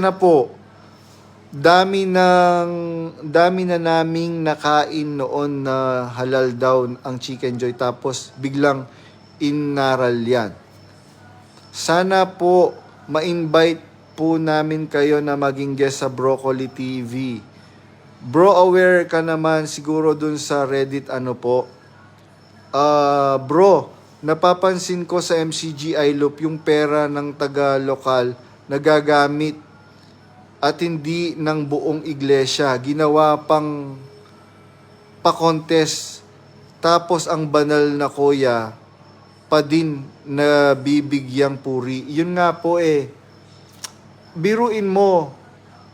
na po, dami ng dami na naming nakain noon na halal daw ang Chicken Joy tapos biglang inaral yan. Sana po ma-invite po namin kayo na maging guest sa Broccoli TV. Bro, aware ka naman siguro dun sa Reddit ano po. Ah, bro, napapansin ko sa MCGI Loop yung pera ng taga-lokal nagagamit at hindi ng buong iglesia. Ginawa pang pa-contest. Tapos ang banal na kuya pa din na bibigyang puri. Yun nga po eh. Biruin mo,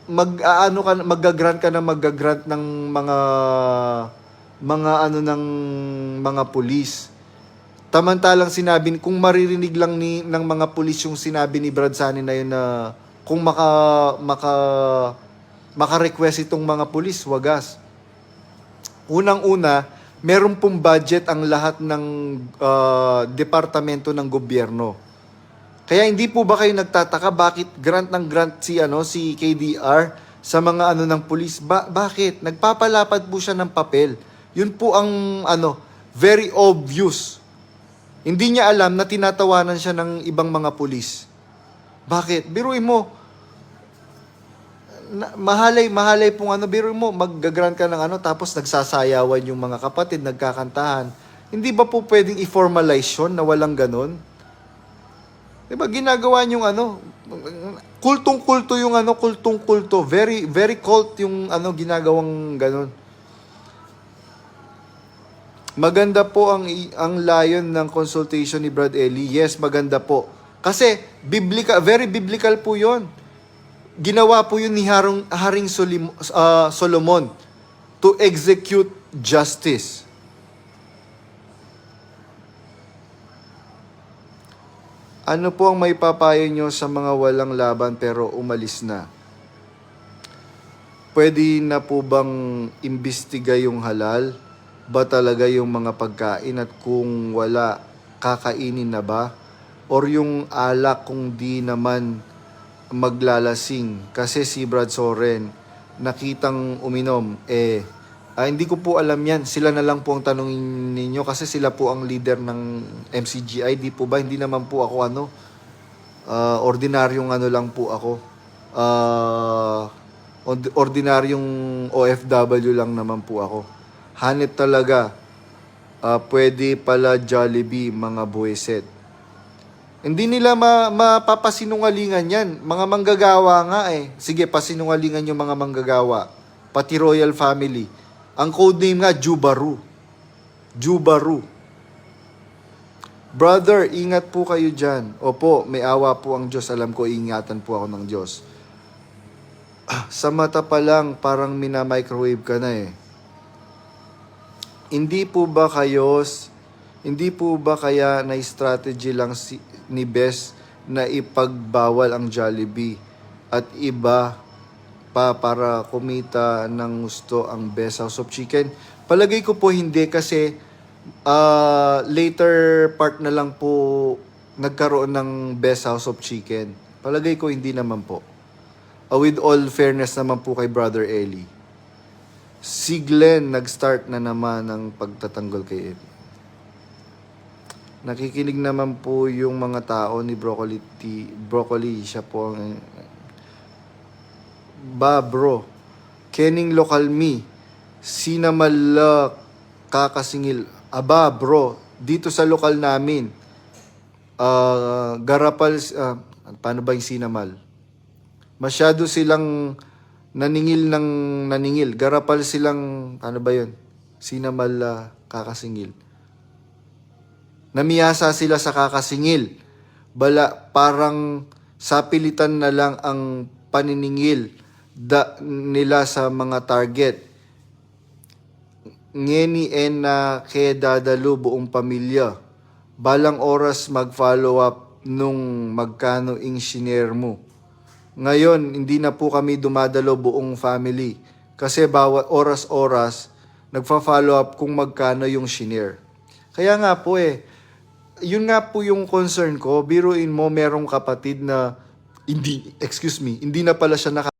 mag aano ka magagrant ka na magagrant ng mga mga ano ng mga pulis. Tamantalang sinabi kung maririnig lang ni ng mga pulis yung sinabi ni Brad Sani na yun na kung maka maka maka-request itong mga pulis, wagas. Unang-una, meron pong budget ang lahat ng ah, departamento ng gobyerno. Kaya hindi po ba kayo nagtataka bakit grant ng grant si ano si KDR sa mga ano ng pulis? Ba- bakit? Nagpapalapad po siya ng papel. Yun po ang ano very obvious. Hindi niya alam na tinatawanan siya ng ibang mga pulis. Bakit? Biruin mo. Na, mahalay, mahalay pong ano, biruin mo, mag-grant ka ng ano, tapos nagsasayawan yung mga kapatid, nagkakantahan. Hindi ba po pwedeng i-formalize yun na walang ganon? Diba, ginagawa yung ano, kultong-kulto yung ano, kultong-kulto. Very, very cult yung ano, ginagawang ganon. Maganda po ang ang layon ng consultation ni Brad Ellie. Yes, maganda po. Kasi biblical, very biblical po 'yon. Ginawa po 'yun ni Harong, Haring Solim, ah, Solomon to execute justice. Ano po ang may papayo nyo sa mga walang laban pero umalis na? Pwede na po bang imbestiga yung halal? Ba talaga yung mga pagkain at kung wala, kakainin na ba? Or yung alak kung di naman maglalasing? Kasi si Brad Soren, nakitang uminom, eh, ah, hindi ko po alam yan. Sila na lang po ang tanongin ninyo kasi sila po ang leader ng MCGI. Di po ba? Hindi naman po ako ano, ah, ordinaryong ano lang po ako. Od- ordinaryong OFW lang naman po ako. Hanip talaga. Ah, pwede pala Jollibee, mga buwiset. Hindi nila ma mapapasinungalingan yan. Mga manggagawa nga eh. Sige, pasinungalingan yung mga manggagawa. Pati royal family. Ang codename nga, Jubaru. Jubaru. Brother, ingat po kayo dyan. Opo, may awa po ang Diyos. Alam ko, ingatan po ako ng Diyos. Ah, Sa mata pa lang, parang mina-microwave ka na eh. Hindi po ba kayo, hindi po ba kaya na strategy lang si, ni Bes na ipagbawal ang Jollibee at iba pa para kumita ng gusto ang Best House of Chicken? Palagay ko po hindi kasi ah, later part na lang po nagkaroon ng Best House of Chicken. Palagay ko hindi naman po. Ah, with all fairness naman po kay Brother Eli si Glenn nag-start na naman ng pagtatanggol kay Ed. Nakikinig naman po yung mga tao ni Broccoli T. Broccoli, siya po ang... Ba, bro. Kening Local Me. Sinamala kakasingil. Aba, bro. Dito sa lokal namin. ah garapal... ah, paano ba yung sinamal? Masyado silang naningil ng naningil. Garapal silang, ano ba yun? Sinamal ah, kakasingil. Namiyasa sila sa kakasingil. Bala, parang sapilitan na lang ang paniningil da, nila sa mga target. Ngeni en na kaya dadalo buong pamilya. Balang oras mag-follow up nung magkano shinare mo. Ngayon, hindi na po kami dumadalo buong family. Kasi bawat oras-oras, nagfa-follow up kung magkano yung shinare. Kaya nga po eh, yun nga po yung concern ko. Biruin mo, merong kapatid na hindi, excuse me, hindi na pala siya naka